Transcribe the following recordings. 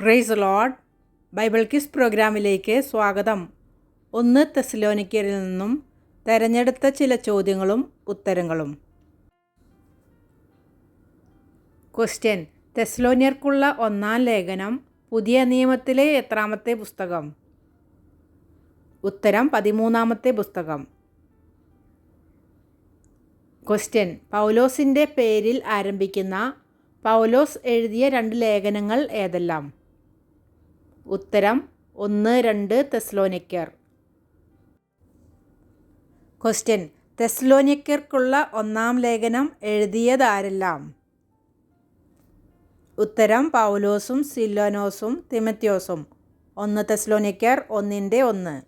Price load Bible kiss പ്രോഗ്രാമിലേക്ക് സ്വാഗതം. ഒന്ന് തെസ്ലോനിക്കരിൽ നിന്നും തെരഞ്ഞെടുത്ത ചില ചോദ്യങ്ങളും ഉത്തരങ്ങളും. ക്വസ്റ്റ്യൻ തെസ്ലോനിയർക്കുള്ള ഒന്നാം ലേഖനം പുതിയ നിയമത്തിലെ എത്രാമത്തെ പുസ്തകം? ഉത്തരം പതിമൂന്നാമത്തെ പുസ്തകം. ക്വസ്റ്റ്യൻ പൗലോസിന്റെ പേരിൽ ആരംഭിക്കുന്ന പൗലോസ് എഴുതിയ രണ്ട് ലേഖനങ്ങൾ ഏതെല്ലാം? ഉത്തരം ഒന്ന് രണ്ട് തെസ്ലോനിക്കർ. ക്വസ്റ്റ്യൻ തെസ്ലോനിക്കർക്കുള്ള ഒന്നാം ലേഖനം എഴുതിയതാരെല്ലാം? ഉത്തരം പൗലോസും സില്ലോനോസും തിമത്യോസും. ഒന്ന് തെസ്ലോനിക്കർ ഒന്നിന്റെ ഒന്ന്.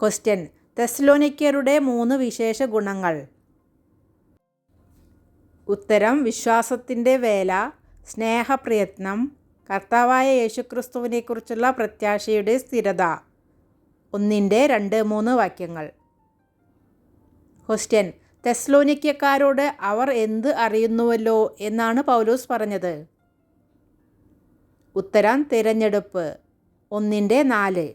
ക്വസ്റ്റ്യൻ തെസ്ലോനിക്കരുടെ മൂന്ന് വിശേഷ ഗുണങ്ങൾ. ഉത്തരം വിശ്വാസത്തിന്റെ വേല സ്നേഹപ്രയത്നം കർത്താവായ യേശുക്രിസ്തുവിനെക്കുറിച്ചുള്ള പ്രത്യാശയുടെ സ്ഥിരത. ഒന്നിന്റെ രണ്ട് മൂന്ന് വാക്യങ്ങൾ. ക്വസ്റ്റ്യൻ തെസ്ലോനിക്കക്കാരോട് അവർ എന്ത് അറിയുന്നുവല്ലോ എന്നാണ് പൗലോസ് പറഞ്ഞത്. ഉത്തരം തിരഞ്ഞെടുപ്പ്. ഒന്നിന്റെ നാല്.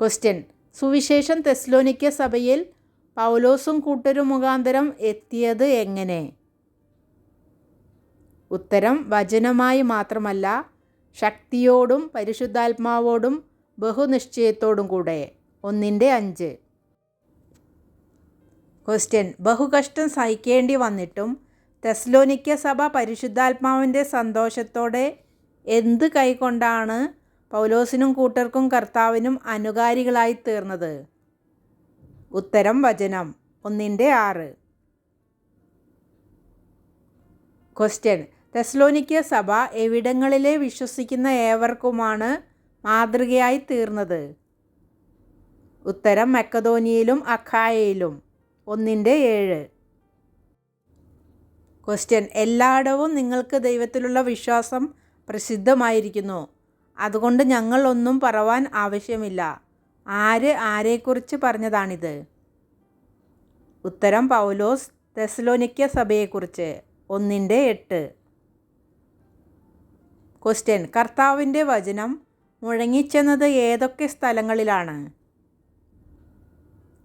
ക്വസ്റ്റ്യൻ സുവിശേഷം തെസ്ലോനിക്ക സഭയിൽ പൗലോസും കൂട്ടരും മുഖാന്തരം എത്തിയത് എങ്ങനെ? ഉത്തരം വചനമായി മാത്രമല്ല ശക്തിയോടും പരിശുദ്ധാത്മാവോടും ബഹുനിശ്ചയത്തോടും കൂടെ. ഒന്നിന്റെ അഞ്ച്. ക്വസ്റ്റ്യൻ ബഹുകഷ്ടം സഹിക്കേണ്ടി വന്നിട്ടും തെസ്ലോനിക്ക സഭ പരിശുദ്ധാത്മാവിന്റെ സന്തോഷത്തോടെ എന്ത് കൈകൊണ്ടാണ് പൗലോസിനും കൂട്ടർക്കും കർത്താവിനും അനുകാരികളായി തീർന്നത്? ഉത്തരം വചനം. ഒന്നിന്റെ ആറ്. ക്വസ്റ്റ്യൻ തെസ്ലോനിക്ക സഭ എവിടങ്ങളിലെ വിശ്വസിക്കുന്ന ഏവർക്കുമാണ് മാതൃകയായി തീർന്നത്. ഉത്തരം മെക്കതോനിയയിലും അഖായയിലും. ഒന്നിന്റെ ഏഴ്. ക്വസ്റ്റ്യൻ എല്ലായിടവും നിങ്ങൾക്ക് ദൈവത്തിലുള്ള വിശ്വാസം പ്രസിദ്ധമായിരിക്കുന്നു. അതുകൊണ്ട് ഞങ്ങൾ ഒന്നും പറവാൻ ആവശ്യമില്ല. ആര് ആരെക്കുറിച്ച് പറഞ്ഞതാണിത്? ഉത്തരം പൗലോസ് തെസ്ലോനിക്ക സഭയെക്കുറിച്ച്. ഒന്നിന്റെ എട്ട്. ക്വസ്റ്റ്യൻ കർത്താവിന്റെ വചനം മുഴങ്ങിച്ചെന്നത് ഏതൊക്കെ സ്ഥലങ്ങളിലാണ്?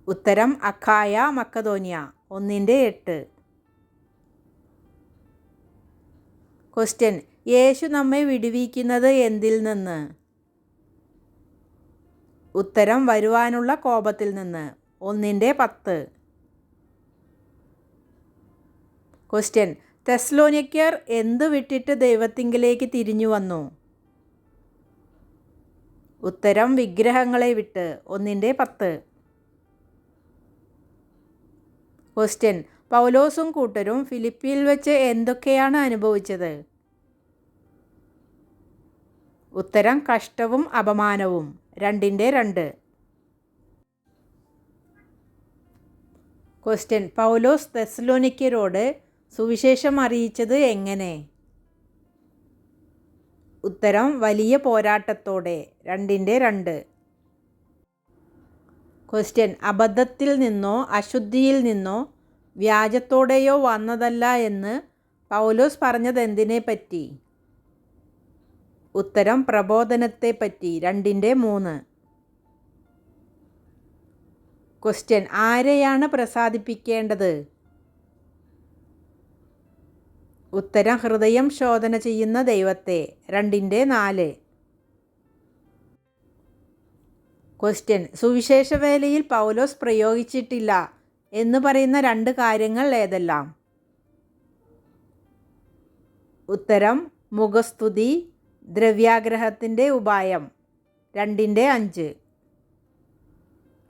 ഉത്തരം അഖായ മക്കതോനിയ ഒന്നിന്റെ എട്ട്. ക്വസ്റ്റ്യൻ യേശു നമ്മെ വിടുവിക്കുന്നത് എന്തിൽ നിന്ന്? ഉത്തരം വരുവാനുള്ള കോപത്തിൽ നിന്ന് ഒന്നിന്റെ പത്ത്. ക്വസ്റ്റ്യൻ തെസ്ലോനിക്കർ എന്തു വിട്ടിട്ട് ദൈവത്തിങ്കിലേക്ക് തിരിഞ്ഞു വന്നു? ഉത്തരം വിഗ്രഹങ്ങളെ വിട്ട്. ഒന്നിന്റെ പത്ത്. ക്വസ്റ്റ്യൻ. പൗലോസും കൂട്ടരും ഫിലിപ്പിയിൽ വെച്ച് എന്തൊക്കെയാണ് അനുഭവിച്ചത്? ഉത്തരം കഷ്ടവും അപമാനവും. രണ്ടിന്റെ രണ്ട്. ക്വസ്റ്റ്യൻ. പൗലോസ് തെസ്ലോനിക്കരോട് സുവിശേഷം അറിയിച്ചത് എങ്ങനെ? ഉത്തരം വലിയ പോരാട്ടത്തോടെ. രണ്ടിന്റെ രണ്ട്. ക്വസ്റ്റ്യൻ അബദ്ധത്തിൽ നിന്നോ അശുദ്ധിയിൽ നിന്നോ വ്യാജത്തോടെയോ വന്നതല്ല എന്ന് പൗലോസ് പറഞ്ഞത് എന്തിനെ പറ്റി? ഉത്തരം പ്രബോധനത്തെ പറ്റി. രണ്ടിന്റെ മൂന്ന്. ക്വസ്റ്റ്യൻ ആരെയാണ് പ്രസാദിപ്പിക്കേണ്ടത്? ഉത്തരം ഹൃദയം ശോധന ചെയ്യുന്ന ദൈവത്തെ. രണ്ടിന്റെ നാല്. ക്വസ്റ്റ്യൻ സുവിശേഷ വേലയിൽ പൗലോസ് പ്രയോഗിച്ചിട്ടില്ല എന്ന് പറയുന്ന രണ്ട് കാര്യങ്ങൾ ഏതെല്ലാം? ഉത്തരം മുഖസ്തുതി ദ്രവ്യാഗ്രഹത്തിന്റെ ഉപായം. രണ്ടിന്റെ അഞ്ച്.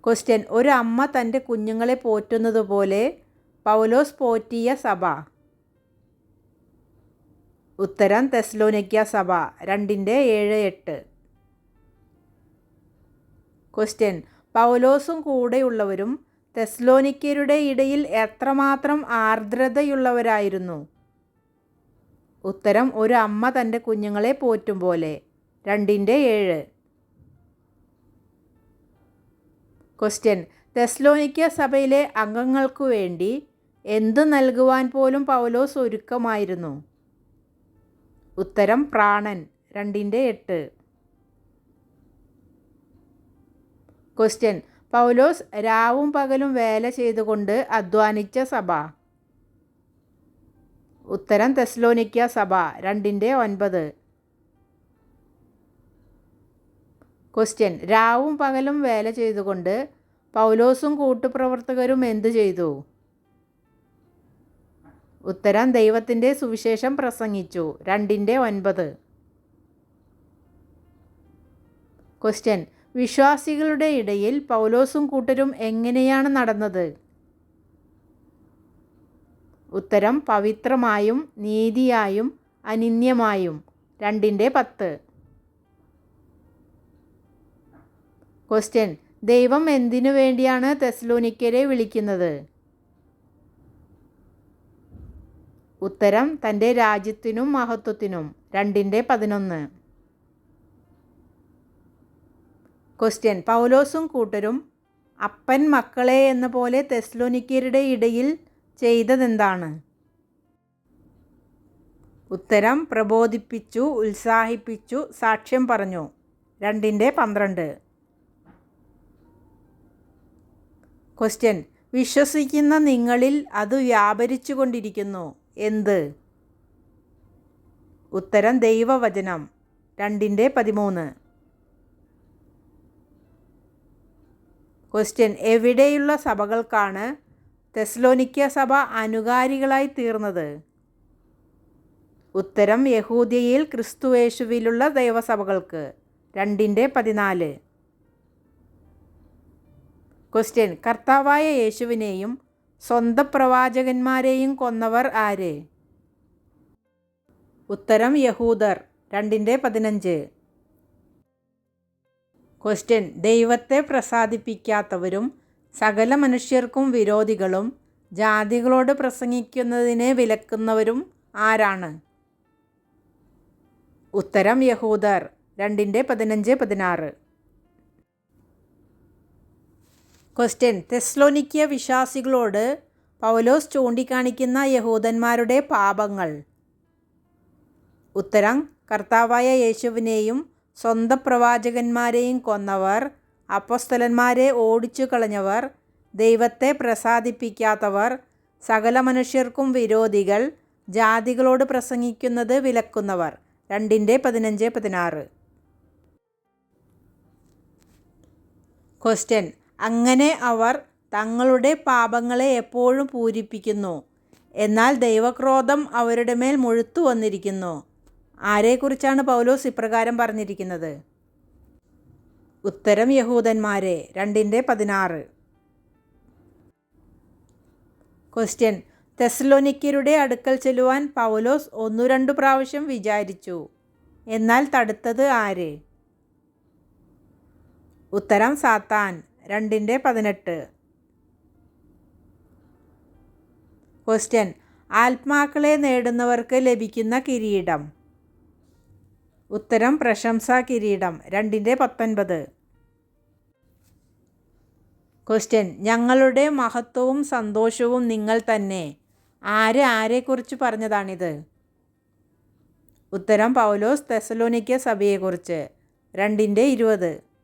ക്വസ്റ്റ്യൻ ഒരു അമ്മ തന്റെ കുഞ്ഞുങ്ങളെ പോറ്റുന്നത് പോലെ പൗലോസ് പോറ്റിയ സഭ. ഉത്തരം തെസ്ലോനിക്ക സഭ രണ്ടിന്റെ ഏഴ് എട്ട്. ക്വസ്റ്റ്യൻ പൗലോസും കൂടെയുള്ളവരും തെസ്ലോനിക്കരുടെ ഇടയിൽ എത്രമാത്രം ആർദ്രതയുള്ളവരായിരുന്നു? ഉത്തരം ഒരു അമ്മ തന്റെ കുഞ്ഞുങ്ങളെ പോറ്റും പോലെ രണ്ടിന്റെ ഏഴ്. ക്വസ്റ്റ്യൻ തെസ്ലോനിക്ക സഭയിലെ അംഗങ്ങൾക്കു വേണ്ടി എന്ത് നൽകുവാൻ പോലും പൗലോസ് ഒരുക്കമായിരുന്നു? ഉത്തരം പ്രാണൻ രണ്ടിന്റെ എട്ട്. ക്വസ്റ്റ്യൻ പൗലോസ് രാവും പകലും വേല ചെയ്തുകൊണ്ട് അധ്വാനിച്ച സഭ. ഉത്തരം തെസ്ലോനിക്ക സഭ രണ്ടിന്റെ ഒൻപത്. ക്വസ്റ്റ്യൻ രാവും പകലും വേല ചെയ്തുകൊണ്ട് പൗലോസും കൂട്ടുപ്രവർത്തകരും എന്തു ചെയ്തു? ഉത്തരം ദൈവത്തിന്റെ സുവിശേഷം പ്രസംഗിച്ചു. രണ്ടിന്റെ ഒൻപത്. ക്വസ്റ്റ്യൻ വിശ്വാസികളുടെ ഇടയിൽ പൗലോസും കൂട്ടരും എങ്ങനെയാണ് നടന്നത്? ഉത്തരം പവിത്രമായും നീതിയായും അനിന്യമായും. രണ്ടിന്റെ പത്ത്. ക്വസ്റ്റ്യൻ ദൈവം എന്തിനു വേണ്ടിയാണ് തെസ്ലോനിക്കരെ വിളിക്കുന്നത്? ഉത്തരം തന്റെ രാജ്യത്തിനും മഹത്വത്തിനും. രണ്ടിന്റെ പതിനൊന്ന്. ക്വസ്റ്റ്യൻ പൗലോസും കൂട്ടരും അപ്പൻ മക്കളെ എന്ന പോലെ തെസ്ലോനിക്കരുടെ ഇടയിൽ ചെയ്തതെന്താണ്? ഉത്തരം പ്രബോധിപ്പിച്ചു ഉത്സാഹിപ്പിച്ചു സാക്ഷ്യം പറഞ്ഞു. രണ്ടിന്റെ പന്ത്രണ്ട്. ക്വസ്റ്റ്യൻ വിശ്വസിക്കുന്ന നിങ്ങളിൽ അത് വ്യാപരിച്ചു കൊണ്ടിരിക്കുന്നു എന്ത്? ഉത്തരം ദൈവവചനം. രണ്ടിന്റെ പതിമൂന്ന്. ക്വസ്റ്റ്യൻ എവിടെയുള്ള സഭകൾക്കാണ് തെസ്ലോനിക്ക സഭ അനുകാരികളായി തീർന്നത്? ഉത്തരം യഹൂദിയയിൽ ക്രിസ്തുവേശുവിലുള്ള ദൈവസഭകൾക്ക്. രണ്ടിന്റെ പതിനാല്. ക്വസ്റ്റ്യൻ കർത്താവായ യേശുവിനെയും സ്വന്തം പ്രവാചകന്മാരെയും കൊന്നവർ ആര്? ഉത്തരം യഹൂദർ. രണ്ടിന്റെ പതിനഞ്ച്. ക്വസ്റ്റ്യൻ ദൈവത്തെ പ്രസാദിപ്പിക്കാത്തവരും സകല മനുഷ്യർക്കും വിരോധികളും ജാതികളോട് പ്രസംഗിക്കുന്നതിനെ വിലക്കുന്നവരും ആരാണ്? ഉത്തരം യഹൂദർ. രണ്ടിന്റെ പതിനഞ്ച് പതിനാറ്. ക്വസ്റ്റ്യൻ തെസ്ലോനിക്കിയ വിശ്വാസികളോട് പൗലോസ് ചൂണ്ടിക്കാണിക്കുന്ന യഹൂദന്മാരുടെ പാപങ്ങൾ. ഉത്തരം. കർത്താവായ യേശുവിനെയും സ്വന്തം പ്രവാചകന്മാരെയും കൊന്നവർ അപ്പസ്തലന്മാരെ ഓടിച്ചു കളഞ്ഞവർ ദൈവത്തെ പ്രസാദിപ്പിക്കാത്തവർ സകല മനുഷ്യർക്കും വിരോധികൾ ജാതികളോട് പ്രസംഗിക്കുന്നത് വിലക്കുന്നവർ. രണ്ടിന്റെ പതിനഞ്ച് പതിനാറ്. ക്വസ്റ്റ്യൻ അങ്ങനെ അവർ തങ്ങളുടെ പാപങ്ങളെ എപ്പോഴും പൂരിപ്പിക്കുന്നു. എന്നാൽ ദൈവക്രോധം അവരുടെ മേൽ മുഴുത്തു വന്നിരിക്കുന്നു. ആരെക്കുറിച്ചാണ് പൗലോസ് ഇപ്രകാരം പറഞ്ഞിരിക്കുന്നത്? ഉത്തരം യഹൂദന്മാരെ രണ്ടിന്റെ പതിനാറ്. ക്വസ്റ്റ്യൻ തെസ്ലോനിക്കരുടെ അടുക്കൽ ചെല്ലുവാൻ പൗലോസ് ഒന്നു രണ്ടു പ്രാവശ്യം വിചാരിച്ചു. എന്നാൽ തടുത്തത് ആര്? ഉത്തരം സാത്താൻ. രണ്ടിന്റെ പതിനെട്ട്. ക്വസ്റ്റ്യൻ ആത്മാക്കളെ നേടുന്നവർക്ക് ലഭിക്കുന്ന കിരീടം. ഉത്തരം പ്രശംസാ കിരീടം. രണ്ടിന്റെ പത്തൊൻപത്. ക്വസ്റ്റ്യൻ ഞങ്ങളുടെ മഹത്വവും സന്തോഷവും നിങ്ങൾ തന്നെ. ആര് ആരെക്കുറിച്ച് പറഞ്ഞതാണിത്? ഉത്തരം പൗലോസ് തെസലോനിക്ക സഭയെക്കുറിച്ച്. രണ്ടിന്റെ ഇരുപത്.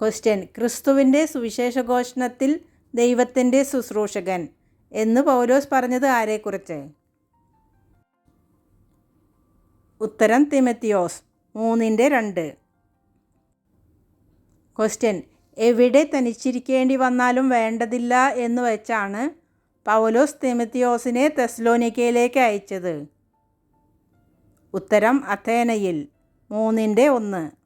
ക്വസ്റ്റ്യൻ ക്രിസ്തുവിന്റെ സുവിശേഷഘോഷണത്തിൽ ദൈവത്തിന്റെ ശുശ്രൂഷകൻ എന്ന് പൗലോസ് പറഞ്ഞത് ആരെക്കുറിച്ച്? ഉത്തരം തിമത്തിയോസ് മൂന്നിന്റെ രണ്ട്. ക്വസ്റ്റ്യൻ എവിടെ തനിച്ചിരിക്കേണ്ടി വന്നാലും വേണ്ടതില്ല എന്ന് വെച്ചാണ് പൗലോസ് തിമത്തിയോസിനെ തെസ്ലോനിക്കയിലേക്ക് അയച്ചത്. ഉത്തരം അഥേനയിൽ മൂന്നിന്റെ ഒന്ന്.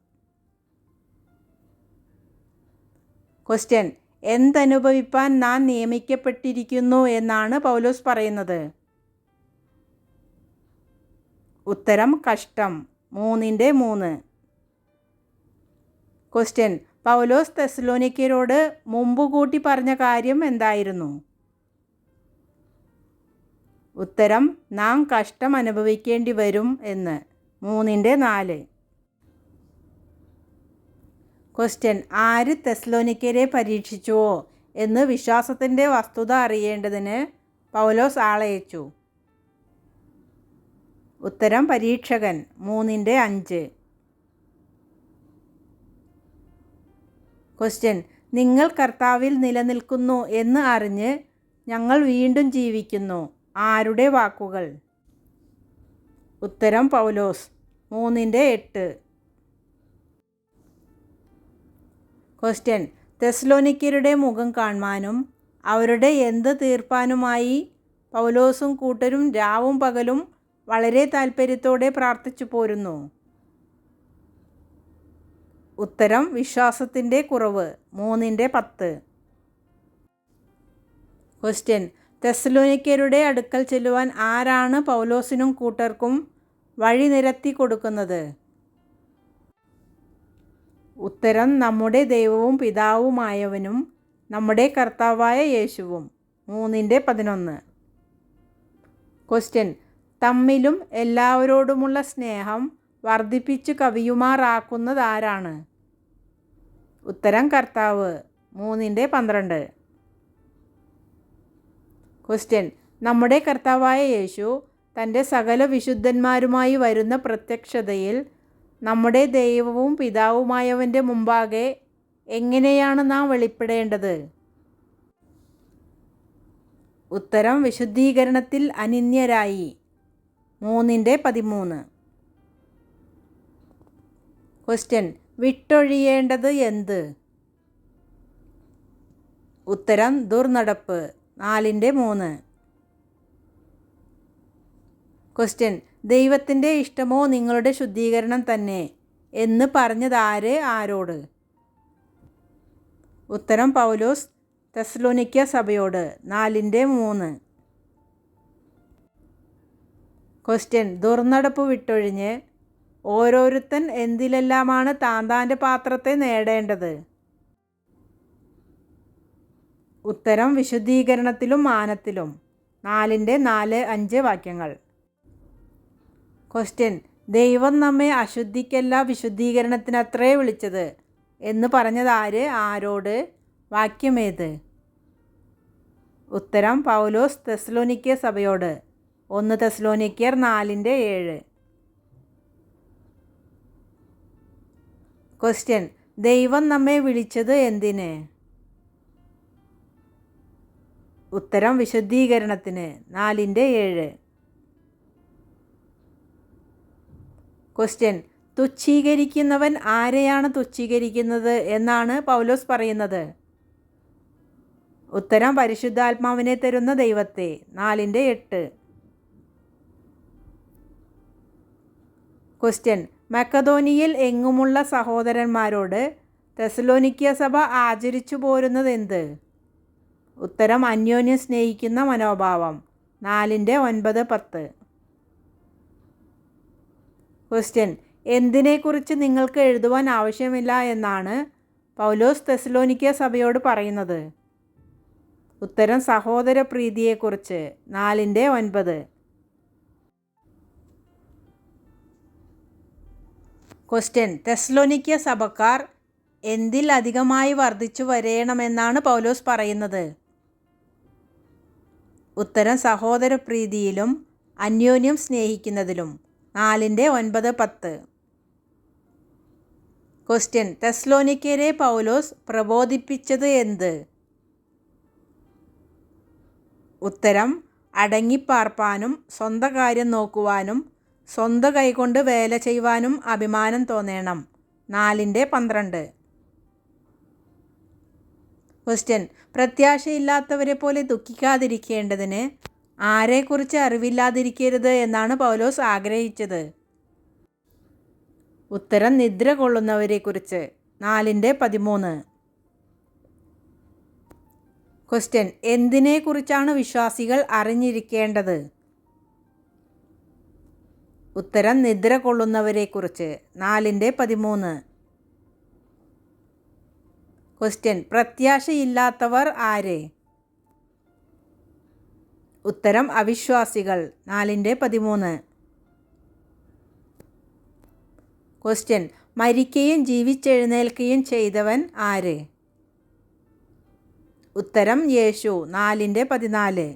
ക്വസ്റ്റ്യൻ എന്തനുഭവിപ്പാൻ നാം നിയമിക്കപ്പെട്ടിരിക്കുന്നു എന്നാണ് പൗലോസ് പറയുന്നത്? ഉത്തരം കഷ്ടം. മൂന്നിന്റെ മൂന്ന്. ക്വസ്റ്റ്യൻ പൗലോസ് തെസ്ലോനിക്കരോട് മുമ്പ് കൂട്ടി പറഞ്ഞ കാര്യം എന്തായിരുന്നു? ഉത്തരം നാം കഷ്ടം അനുഭവിക്കേണ്ടി വരും എന്ന്. മൂന്നിന്റെ നാല്. ക്വസ്റ്റ്യൻ ആര് തെസ്ലോനിക്കരെ പരീക്ഷിച്ചുവോ എന്ന് വിശ്വാസത്തിന്റെ വസ്തുത അറിയേണ്ടതിന് പൗലോസ് ആളയച്ചു. ഉത്തരം പരീക്ഷകൻ മൂന്നിന്റെ അഞ്ച്. ക്വസ്റ്റ്യൻ നിങ്ങൾ കർത്താവിൽ നിലനിൽക്കുന്നു എന്ന് അറിഞ്ഞ് ഞങ്ങൾ വീണ്ടും ജീവിക്കുന്നു. ആരുടെ വാക്കുകൾ? ഉത്തരം പൗലോസ് മൂന്നിന്റെ എട്ട്. ക്വസ്റ്റ്യൻ തെസ്ലോനിക്കരുടെ മുഖം കാണുവാനും അവരുടെ എന്ത് തീർപ്പാനുമായി പൗലോസും കൂട്ടരും രാവും പകലും വളരെ താൽപ്പര്യത്തോടെ പ്രാർത്ഥിച്ചു പോരുന്നു. ഉത്തരം വിശ്വാസത്തിന്റെ കുറവ് മൂന്നിന്റെ പത്ത്. ക്വസ്റ്റ്യൻ തെസ്ലോനിക്കരുടെ അടുക്കൽ ചെല്ലുവാൻ ആരാണ് പൗലോസിനും കൂട്ടർക്കും വഴി നിരത്തി കൊടുക്കുന്നത്? ഉത്തരം നമ്മുടെ ദൈവവും പിതാവുമായവനും നമ്മുടെ കർത്താവായ യേശുവും. മൂന്നിന്റെ പതിനൊന്ന്. ക്വസ്റ്റ്യൻ തമ്മിലും എല്ലാവരോടുമുള്ള സ്നേഹം വർദ്ധിപ്പിച്ചു കവിയുമാറാക്കുന്നത് ആരാണ് ഉത്തരം കർത്താവ്. മൂന്നിന്റെ പന്ത്രണ്ട്. ക്വസ്റ്റ്യൻ നമ്മുടെ കർത്താവായ യേശു തന്റെ സകല വിശുദ്ധന്മാരുമായി വരുന്ന പ്രത്യക്ഷതയിൽ നമ്മുടെ ദൈവവും പിതാവുമായവന്റെ മുമ്പാകെ എങ്ങനെയാണ് നാം വെളിപ്പെടേണ്ടത്? ഉത്തരം വിശുദ്ധീകരണത്തിൽ അനിന്യരായി. മൂന്നിന്റെ പതിമൂന്ന്. ക്വസ്റ്റ്യൻ വിട്ടൊഴിയേണ്ടത് എന്ത്? ഉത്തരം ദുർനടപ്പ്. നാലിന്റെ മൂന്ന്. ക്വസ്റ്റ്യൻ ദൈവത്തിന്റെ ഇഷ്ടമോ നിങ്ങളുടെ ശുദ്ധീകരണം തന്നെ? എന്ന് പറഞ്ഞതാര് ആരോട്? ഉത്തരം പൗലോസ് തെസ്ലോനിക്ക സഭയോട്. നാലിന്റെ മൂന്ന്. ക്വസ്റ്റ്യൻ. ദുർനടപ്പ് വിട്ടൊഴിഞ്ഞ് ഓരോരുത്തൻ എന്തിലെല്ലാമാണ് താന്താന്റെ പാത്രത്തെ നേടേണ്ടത്? ഉത്തരം വിശുദ്ധീകരണത്തിലും മാനത്തിലും. നാലിന്റെ നാല് അഞ്ച് വാക്യങ്ങൾ. ക്വസ്റ്റ്യൻ ദൈവം നമ്മെ അശുദ്ധിക്കല്ല വിശുദ്ധീകരണത്തിനത്രേ വിളിച്ചത്. എന്ന് പറഞ്ഞത് ആര്? ആരോട്? വാക്യമേത്? ഉത്തരം പൗലോസ് തെസ്ലോനിക്ക സഭയോട്. ഒന്ന് തെസ്ലോനിക്കർ നാലിന്റെ ഏഴ്. ക്വസ്റ്റ്യൻ ദൈവം നമ്മെ വിളിച്ചത് എന്തിന്? ഉത്തരം വിശുദ്ധീകരണത്തിന് നാലിന്റെ ഏഴ്. ക്വസ്റ്റ്യൻ തുച്ഛീകരിക്കുന്നവൻ ആരെയാണ് തുച്ഛീകരിക്കുന്നത് എന്നാണ് പൗലോസ് പറയുന്നത്. ഉത്തരം പരിശുദ്ധാത്മാവിനെ തരുന്ന ദൈവത്തെ. നാലിന്റെ എട്ട്. ക്വസ്റ്റ്യൻ മക്കതോനിയിൽ എങ്ങുമുള്ള സഹോദരന്മാരോട് തെസലോനിക്ക സഭ ആചരിച്ചു പോരുന്നത് എന്ത് ഉത്തരം അന്യോന്യം സ്നേഹിക്കുന്ന മനോഭാവം. നാലിന്റെ ഒൻപത് പത്ത്. ക്വസ്റ്റ്യൻ എന്തിനെക്കുറിച്ച് നിങ്ങൾക്ക് എഴുതുവാൻ ആവശ്യമില്ല എന്നാണ് പൗലോസ് തെസ്ലോനിക്ക സഭയോട് പറയുന്നത്. ഉത്തരം സഹോദര പ്രീതിയെക്കുറിച്ച് നാലിന്റെ ഒൻപത്. ക്വസ്റ്റ്യൻ തെസ്ലോനിക്ക സഭക്കാർ എന്തിൽ അധികമായി വർദ്ധിച്ചു വരേണമെന്നാണ് പൗലോസ് പറയുന്നത്. ഉത്തരം സഹോദര പ്രീതിയിലും അന്യോന്യം സ്നേഹിക്കുന്നതിലും. നാലിന്റെ ഒൻപത് പത്ത്. ക്വസ്റ്റ്യൻ തെസ്ലോനിക്കരെ പൗലോസ് പ്രബോധിപ്പിച്ചത് എന്ത്? ഉത്തരം അടങ്ങിപ്പാർപ്പാനും സ്വന്തം കാര്യം നോക്കുവാനും സ്വന്തം കൈകൊണ്ട് വേല ചെയ്യുവാനും അഭിമാനം തോന്നേണം. നാലിന്റെ പന്ത്രണ്ട്. ക്വസ്റ്റ്യൻ പ്രത്യാശയില്ലാത്തവരെ പോലെ ദുഃഖിക്കാതിരിക്കേണ്ടതിന് ആരെക്കുറിച്ച് അറിവില്ലാതിരിക്കരുത് എന്നാണ് പൗലോസ് ആഗ്രഹിച്ചത്. ഉത്തരം നിദ്ര കൊള്ളുന്നവരെക്കുറിച്ച്. നാലിന്റെ പതിമൂന്ന്. ക്വസ്റ്റ്യൻ എന്തിനെക്കുറിച്ചാണ് വിശ്വാസികൾ അറിഞ്ഞിരിക്കേണ്ടത്? ഉത്തരം നിദ്ര കൊള്ളുന്നവരെക്കുറിച്ച്. നാലിന്റെ പതിമൂന്ന്. ക്വസ്റ്റ്യൻ പ്രത്യാശയില്ലാത്തവർ ആര്? ഉത്തരം അവിശ്വാസികൾ. നാലിന്റെ പതിമൂന്ന്. ക്വസ്റ്റ്യൻ മരിക്കുകയും ജീവിച്ചെഴുന്നേൽക്കുകയും ചെയ്തവൻ ആര്? ഉത്തരം യേശു. നാലിന്റെ പതിനാല്.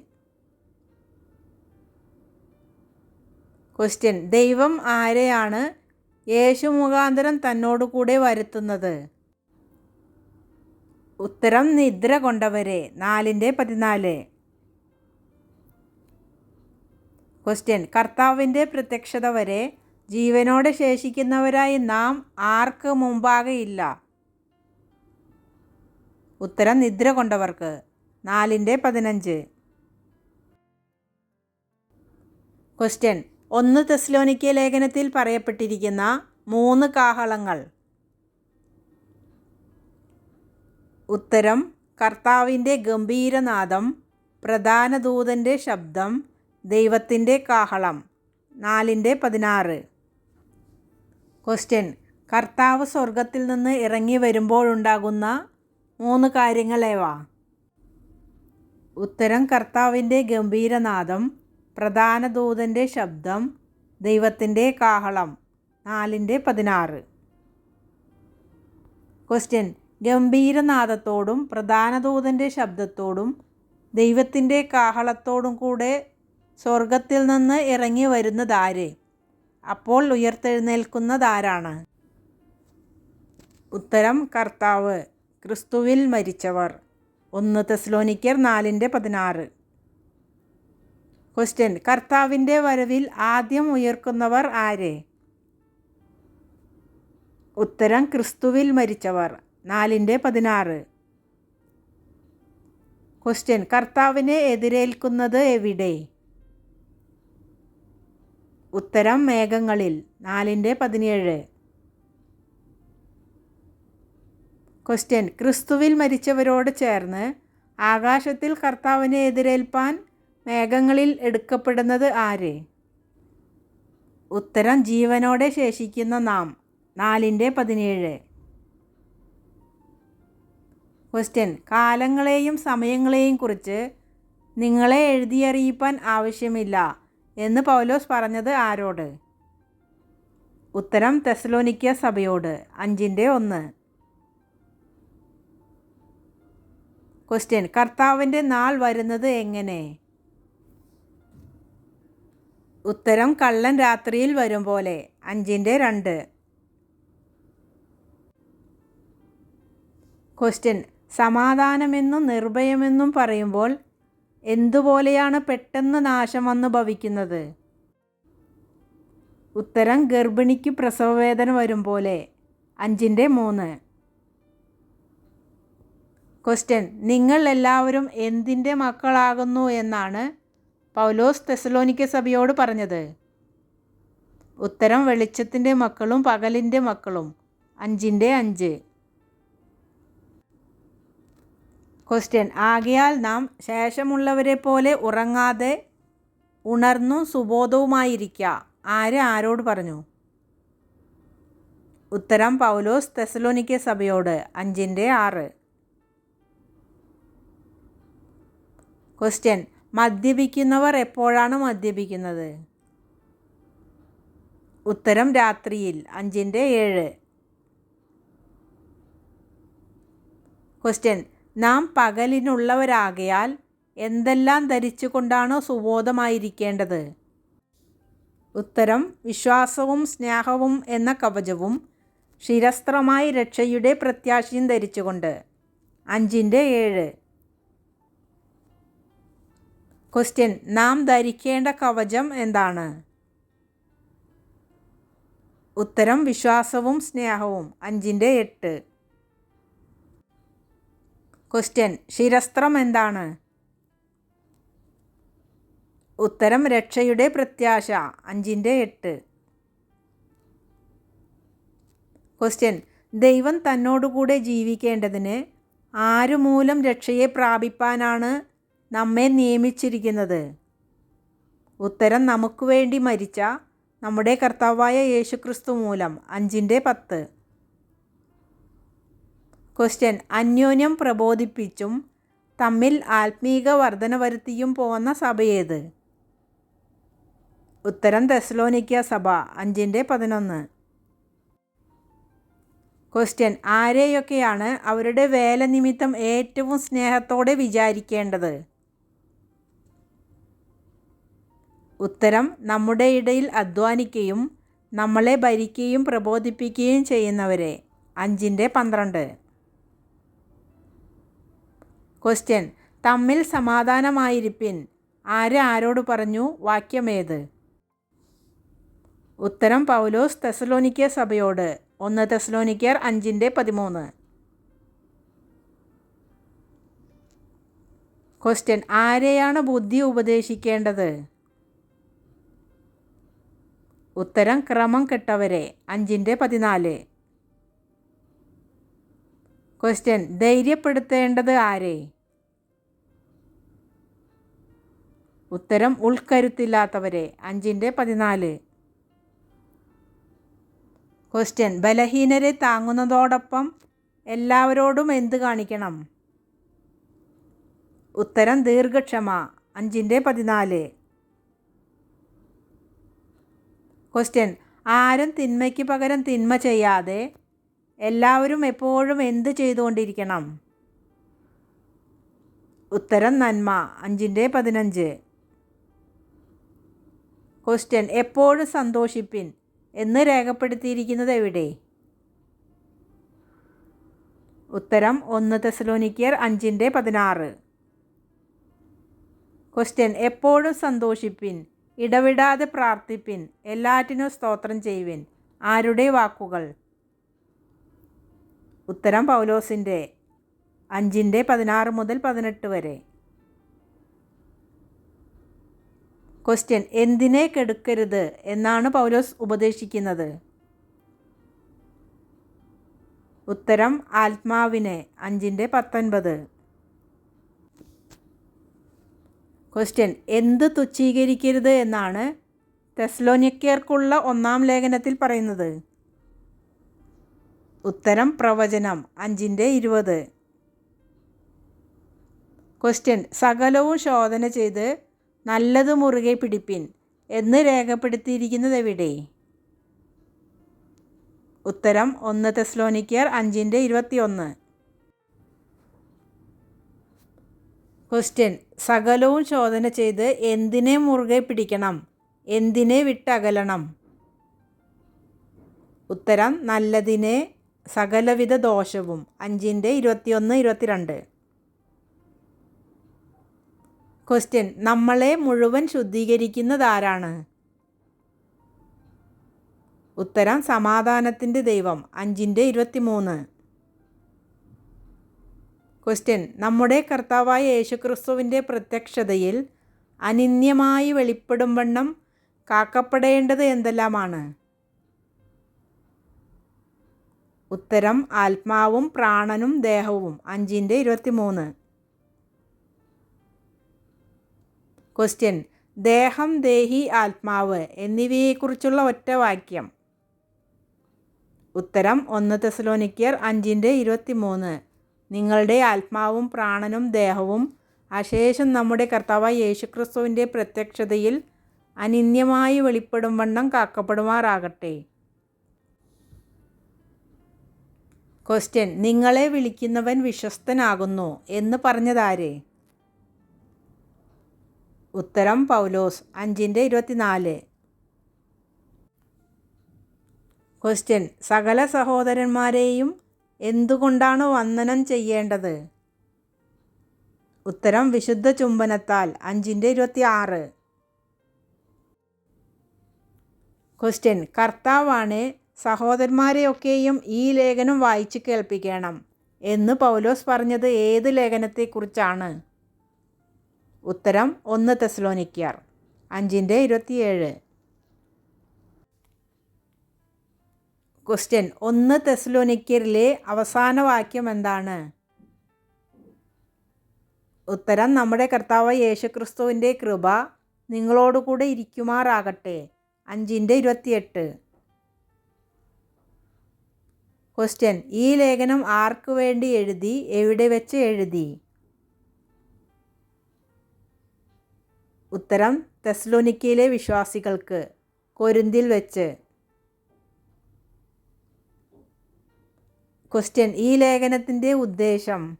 ക്വസ്റ്റ്യൻ ദൈവം ആരെയാണ് യേശു മുഖാന്തരം തന്നോട് കൂടെ വരുത്തുന്നത്? ഉത്തരം നിദ്ര കൊണ്ടവരെ. നാലിന്റെ പതിനാല്. ക്വസ്റ്റ്യൻ. കർത്താവിന്റെ പ്രത്യക്ഷത വരെ ജീവനോടെ ശേഷിക്കുന്നവരായി നാം ആർക്ക് മുമ്പാകെയില്ല ഉത്തരം നിദ്ര കൊണ്ടവർക്ക്. നാലിന്റെ പതിനഞ്ച്. ക്വസ്റ്റ്യൻ. ഒന്ന് തെസ്ലോനിക്ക ലേഖനത്തിൽ പറയപ്പെട്ടിരിക്കുന്ന മൂന്ന് കാഹളങ്ങൾ. ഉത്തരം കർത്താവിന്റെ ഗംഭീരനാദം പ്രധാന ദൂതന്റെ ശബ്ദം ദൈവത്തിന്റെ കാഹളം. നാലിന്റെ പതിനാറ്. ക്വസ്റ്റ്യൻ കർത്താവ് സ്വർഗത്തിൽ നിന്ന് ഇറങ്ങി വരുമ്പോഴുണ്ടാകുന്ന മൂന്ന് കാര്യങ്ങളേവാ ഉത്തരം കർത്താവിന്റെ ഗംഭീരനാദം പ്രധാന ദൂതന്റെ ശബ്ദം ദൈവത്തിന്റെ കാഹളം. നാലിന്റെ പതിനാറ്. ക്വസ്റ്റ്യൻ ഗംഭീരനാദത്തോടും പ്രധാന ദൂതന്റെ ശബ്ദത്തോടും ദൈവത്തിന്റെ കാഹളത്തോടും കൂടെ സ്വർഗത്തിൽ നിന്ന് ഇറങ്ങി വരുന്നതാര്? അപ്പോൾ ഉയർത്തെഴുന്നേൽക്കുന്നതാരാണ്? ഉത്തരം കർത്താവ്. ക്രിസ്തുവിൽ മരിച്ചവർ. ഒന്ന് തെസ്ലോനിക്കർ നാലിന്റെ പതിനാറ്. ക്വസ്റ്റ്യൻ കർത്താവിന്റെ വരവിൽ ആദ്യം ഉയർക്കുന്നവർ ആരെ? ഉത്തരം ക്രിസ്തുവിൽ മരിച്ചവർ. നാലിന്റെ പതിനാറ്. ക്വസ്റ്റ്യൻ കർത്താവിനെ എതിരേൽക്കുന്നത് എവിടെ? ഉത്തരം മേഘങ്ങളിൽ നാലിന്റെ പതിനേഴ്. ക്വസ്റ്റ്യൻ ക്രിസ്തുവിൽ മരിച്ചവരോട് ചേർന്ന് ആകാശത്തിൽ കർത്താവിനെ എതിരേൽപ്പാൻ മേഘങ്ങളിൽ എടുക്കപ്പെടുന്നത് ആര്? ഉത്തരം ജീവനോടെ ശേഷിക്കുന്ന നാം. നാലിന്റെ പതിനേഴ്. ക്വസ്റ്റ്യൻ കാലങ്ങളെയും സമയങ്ങളെയും കുറിച്ച് നിങ്ങളെ എഴുതിയറിയിപ്പാൻ ആവശ്യമില്ല. എന്ന് പൗലോസ് പറഞ്ഞത് ആരോട്? ഉത്തരം തെസലോനിക്ക സഭയോട് അഞ്ചിന്റെ ഒന്ന്. ക്വസ്റ്റ്യൻ കർത്താവിന്റെ നാൾ വരുന്നത് എങ്ങനെ? ഉത്തരം കള്ളൻ രാത്രിയിൽ വരും പോലെ അഞ്ചിന്റെ രണ്ട്. ക്വസ്റ്റ്യൻ സമാധാനമെന്നും നിർഭയമെന്നും പറയുമ്പോൾ എന്തുപോലെയാണ് പെട്ടെന്ന് നാശം വന്നു ഭവിക്കുന്നത്? ഉത്തരം ഗർഭിണിക്ക് പ്രസവവേദന വരും പോലെ. അഞ്ചിന്റെ മൂന്ന്. ക്വസ്റ്റ്യൻ നിങ്ങൾ എല്ലാവരും എന്തിന്റെ മക്കളാകുന്നു എന്നാണ് പൗലോസ് തെസലോനിക്ക സഭയോട് പറഞ്ഞത്. ഉത്തരം വെളിച്ചത്തിന്റെ മക്കളും പകലിന്റെ മക്കളും. അഞ്ചിന്റെ അഞ്ച്. ക്വസ്റ്റ്യൻ ആകയാൽ നാം ശേഷമുള്ളവരെ പോലെ ഉറങ്ങാതെ ഉണർന്നു സുബോധവുമായിരിക്കുക ആര് ആരോട് പറഞ്ഞു? ഉത്തരം പൗലോസ് തെസലോനിക്ക സഭയോട്. അഞ്ചിന്റെ ആറ്. ക്വസ്റ്റ്യൻ മദ്യപിക്കുന്നവർ എപ്പോഴാണ് മദ്യപിക്കുന്നത്? ഉത്തരം രാത്രിയിൽ. അഞ്ചിന്റെ ഏഴ്. ക്വസ്റ്റ്യൻ നാം പകലിനുള്ളവരാകയാൽ എന്തെല്ലാം ധരിച്ചുകൊണ്ടാണോ സുബോധമായിരിക്കേണ്ടത്? ഉത്തരം വിശ്വാസവും സ്നേഹവും എന്ന കവചവും ശിരസ്ത്രമായി രക്ഷയുടെ പ്രത്യാശയും ധരിച്ചുകൊണ്ട്. അഞ്ചിന്റെ ഏഴ്. ക്വസ്റ്റ്യൻ നാം ധരിക്കേണ്ട കവചം എന്താണ്? ഉത്തരം വിശ്വാസവും സ്നേഹവും. അഞ്ചിന്റെ എട്ട്. ക്വസ്റ്റ്യൻ ശിരസ്ത്രം എന്താണ്? ഉത്തരം രക്ഷയുടെ പ്രത്യാശ. അഞ്ചിന്റെ എട്ട്. ക്വസ്റ്റ്യൻ ദൈവം തന്നോടുകൂടെ ജീവിക്കേണ്ടതിന് ആരുമൂലം രക്ഷയെ പ്രാപിപ്പാനാണ് നമ്മെ നിയമിച്ചിരിക്കുന്നത്? ഉത്തരം നമുക്ക് വേണ്ടി മരിച്ച നമ്മുടെ കർത്താവായ യേശുക്രിസ്തു മൂലം. അഞ്ചിന്റെ പത്ത്. ക്വസ്റ്റ്യൻ അന്യോന്യം പ്രബോധിപ്പിച്ചും തമ്മിൽ ആത്മീക വർധന വരുത്തിയും പോകുന്ന സഭയേത്? ഉത്തരം തെസ്ലോനിക്ക സഭ അഞ്ചിന്റെ പതിനൊന്ന്. ക്വസ്റ്റ്യൻ ആരെയൊക്കെയാണ് അവരുടെ വേല നിമിത്തം ഏറ്റവും സ്നേഹത്തോടെ വിചാരിക്കേണ്ടത്? ഉത്തരം നമ്മുടെ ഇടയിൽ അധ്വാനിക്കുകയും നമ്മളെ ഭരിക്കുകയും പ്രബോധിപ്പിക്കുകയും ചെയ്യുന്നവരെ. അഞ്ചിന്റെ പന്ത്രണ്ട്. ക്വസ്റ്റ്യൻ തമ്മിൽ സമാധാനമായിരിപ്പിൻ. ആര് ആരോട് പറഞ്ഞു? വാക്യമേത് ഉത്തരം പൗലോസ് തെസലോനിക്ക സഭയോട്. ഒന്ന് തെസലോനിക്കർ അഞ്ചിന്റെ പതിമൂന്ന്. ക്വസ്റ്റ്യൻ ആരെയാണ് ബുദ്ധി ഉപദേശിക്കേണ്ടത്? ഉത്തരം ക്രമം കെട്ടവരെ. അഞ്ചിന്റെ പതിനാല്. ക്വസ്റ്റ്യൻ ധൈര്യപ്പെടുത്തേണ്ടത് ആരെ? ഉത്തരം ഉൾക്കരുത്തില്ലാത്തവരെ. അഞ്ചിന്റെ പതിനാല്. ക്വസ്റ്റ്യൻ ബലഹീനരെ താങ്ങുന്നതോടൊപ്പം എല്ലാവരോടും എന്ത് കാണിക്കണം? ഉത്തരം ദീർഘക്ഷമ. അഞ്ചിന്റെ പതിനാല്. ക്വസ്റ്റ്യൻ ആരും തിന്മയ്ക്ക് പകരം തിന്മ ചെയ്യാതെ എല്ലാവരും എപ്പോഴും എന്ത് ചെയ്തുകൊണ്ടിരിക്കണം? ഉത്തരം നന്മ അഞ്ചിന്റെ പതിനഞ്ച്. ക്വസ്റ്റ്യൻ എപ്പോഴും സന്തോഷിപ്പിൻ എന്ന് രേഖപ്പെടുത്തിയിരിക്കുന്നത് എവിടെ? ഉത്തരം ഒന്ന് തെസലോനിക്കർ അഞ്ചിന്റെ പതിനാറ്. ക്വസ്റ്റ്യൻ എപ്പോഴും സന്തോഷിപ്പിൻ ഇടവിടാതെ പ്രാർത്ഥിപ്പിൻ എല്ലാറ്റിനും സ്തോത്രം ചെയ്യുവിൻ. ആരുടെ വാക്കുകൾ? ഉത്തരം പൗലോസിന്റെ അഞ്ചിന്റെ പതിനാറ് മുതൽ പതിനെട്ട് വരെ. ക്വസ്റ്റ്യൻ എന്തിനെ കെടുക്കരുത് എന്നാണ് പൗലോസ് ഉപദേശിക്കുന്നത്. ഉത്തരം ആത്മാവിനെ അഞ്ചിന്റെ പത്തൊൻപത്. ക്വസ്റ്റ്യൻ എന്ത് തുച്ഛീകരിക്കരുത് എന്നാണ് തെസ്ലോനിക്കർക്കുള്ള ഒന്നാം ലേഖനത്തിൽ പറയുന്നത്. ഉത്തരം പ്രവചനം അഞ്ചിന്റെ ഇരുപത്. ക്വസ്റ്റ്യൻ സകലവും ശോധന ചെയ്ത് നല്ലത് മുറുകെ പിടിപ്പിൻ എന്ന് രേഖപ്പെടുത്തിയിരിക്കുന്നത് എവിടെ? ഉത്തരം ഒന്ന് തെസ്ലോനിക്കർ അഞ്ചിന്റെ ഇരുപത്തിയൊന്ന്. ക്വസ്റ്റ്യൻ സകലവും ശോധന ചെയ്ത് എന്തിനെ മുറുകെ പിടിക്കണം? എന്തിനെ വിട്ടകലണം? ഉത്തരം നല്ലതിനെ സകലവിധ ദോഷവും അഞ്ചിന്റെ ഇരുപത്തിയൊന്ന് ഇരുപത്തിരണ്ട്. ക്വസ്റ്റ്യൻ നമ്മളെ മുഴുവൻ ശുദ്ധീകരിക്കുന്നതാരാണ്? ഉത്തരം സമാധാനത്തിന്റെ ദൈവം. അഞ്ചിന്റെ ഇരുപത്തിമൂന്ന്. ക്വസ്റ്റ്യൻ നമ്മുടെ കർത്താവായ യേശുക്രിസ്തുവിന്റെ പ്രത്യക്ഷതയിൽ അനിന്യമായി വെളിപ്പെടും വണ്ണം കാക്കപ്പെടേണ്ടത് എന്തെല്ലാമാണ്? ഉത്തരം ആത്മാവും പ്രാണനും ദേഹവും. അഞ്ചിന്റെ ഇരുപത്തിമൂന്ന്. ക്വസ്റ്റ്യൻ ദേഹം ദേഹി ആത്മാവ് എന്നിവയെക്കുറിച്ചുള്ള ഒറ്റ വാക്യം. ഉത്തരം ഒന്ന് തെസലോനിക്കർ അഞ്ചിന്റെ ഇരുപത്തിമൂന്ന്. നിങ്ങളുടെ ആത്മാവും പ്രാണനും ദേഹവും അശേഷം നമ്മുടെ കർത്താവായ യേശുക്രിസ്തുവിന്റെ പ്രത്യക്ഷതയിൽ അനിന്യമായി വെളിപ്പെടും വണ്ണം കാക്കപ്പെടുമാറാകട്ടെ. ക്വസ്റ്റ്യൻ നിങ്ങളെ വിളിക്കുന്നവൻ വിശ്വസ്തനാകുന്നു എന്ന് പറഞ്ഞതാരേ? ഉത്തരം പൗലോസ് അഞ്ചിന്റെ ഇരുപത്തിനാല്. ക്വസ്റ്റ്യൻ സകല സഹോദരന്മാരെയും എന്തുകൊണ്ടാണ് വന്ദനം ചെയ്യേണ്ടത്? ഉത്തരം വിശുദ്ധ ചുംബനത്താൽ അഞ്ചിന്റെ ഇരുപത്തി ആറ് ക്വസ്റ്റ്യൻ കർത്താവാണ് സഹോദരന്മാരെയൊക്കെയും ഈ ലേഖനം വായിച്ചു കേൾപ്പിക്കണം എന്ന് പൗലോസ് പറഞ്ഞത് ഏത് ലേഖനത്തെക്കുറിച്ചാണ്? ഉത്തരം ഒന്ന് തെസ്ലോനിക്കാർ അഞ്ചിന്റെ ഇരുപത്തിയേഴ്. ക്വസ്റ്റ്യൻ ഒന്ന് തെസ്ലോനിക്കറിലെ അവസാന വാക്യം എന്താണ്? ഉത്തരം നമ്മുടെ കർത്താവ് യേശുക്രിസ്തുവിന്റെ കൃപ നിങ്ങളോടുകൂടെ ഇരിക്കുമാറാകട്ടെ. അഞ്ചിന്റെ ഇരുപത്തിയെട്ട്. ക്വസ്റ്റ്യൻ ഈ ലേഖനം ആർക്കു വേണ്ടി എഴുതി? എവിടെ വെച്ച് എഴുതി? ഉത്തരം. തെസ്ലോനിക്കയിലെ വിശ്വാസികൾക്ക്. കൊരുന്തിൽ വെച്ച്. ക്വസ്റ്റ്യൻ ഈ ലേഖനത്തിന്റെ ഉദ്ദേശം.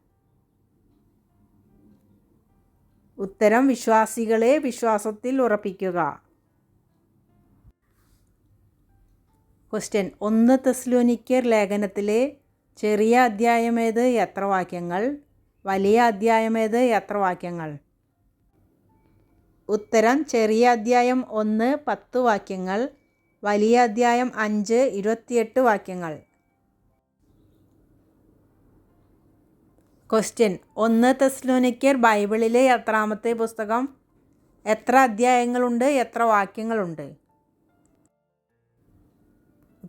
ഉത്തരം. വിശ്വാസികളെ വിശ്വാസത്തിൽ ഉറപ്പിക്കുക. ക്വസ്റ്റ്യൻ ഒന്ന് തെസ്ലോനിക്കർ ലേഖനത്തിലെ ചെറിയ അധ്യായമേത് എത്ര വാക്യങ്ങൾ? വലിയ അധ്യായമേത് എത്ര വാക്യങ്ങൾ? ഉത്തരം ചെറിയ അധ്യായം ഒന്ന് പത്ത് വാക്യങ്ങൾ വലിയ അധ്യായം അഞ്ച് ഇരുപത്തിയെട്ട് വാക്യങ്ങൾ. ക്വസ്റ്റ്യൻ ഒന്ന് തെസ്ലോനിക്കർ ബൈബിളിലെ എത്രാമത്തെ പുസ്തകം? എത്ര അധ്യായങ്ങളുണ്ട്? എത്ര വാക്യങ്ങളുണ്ട്?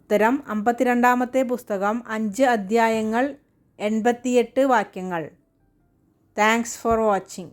ഉത്തരം അമ്പത്തിരണ്ടാമത്തെ പുസ്തകം അഞ്ച് അധ്യായങ്ങൾ എൺപത്തിയെട്ട് വാക്യങ്ങൾ. Thanks for watching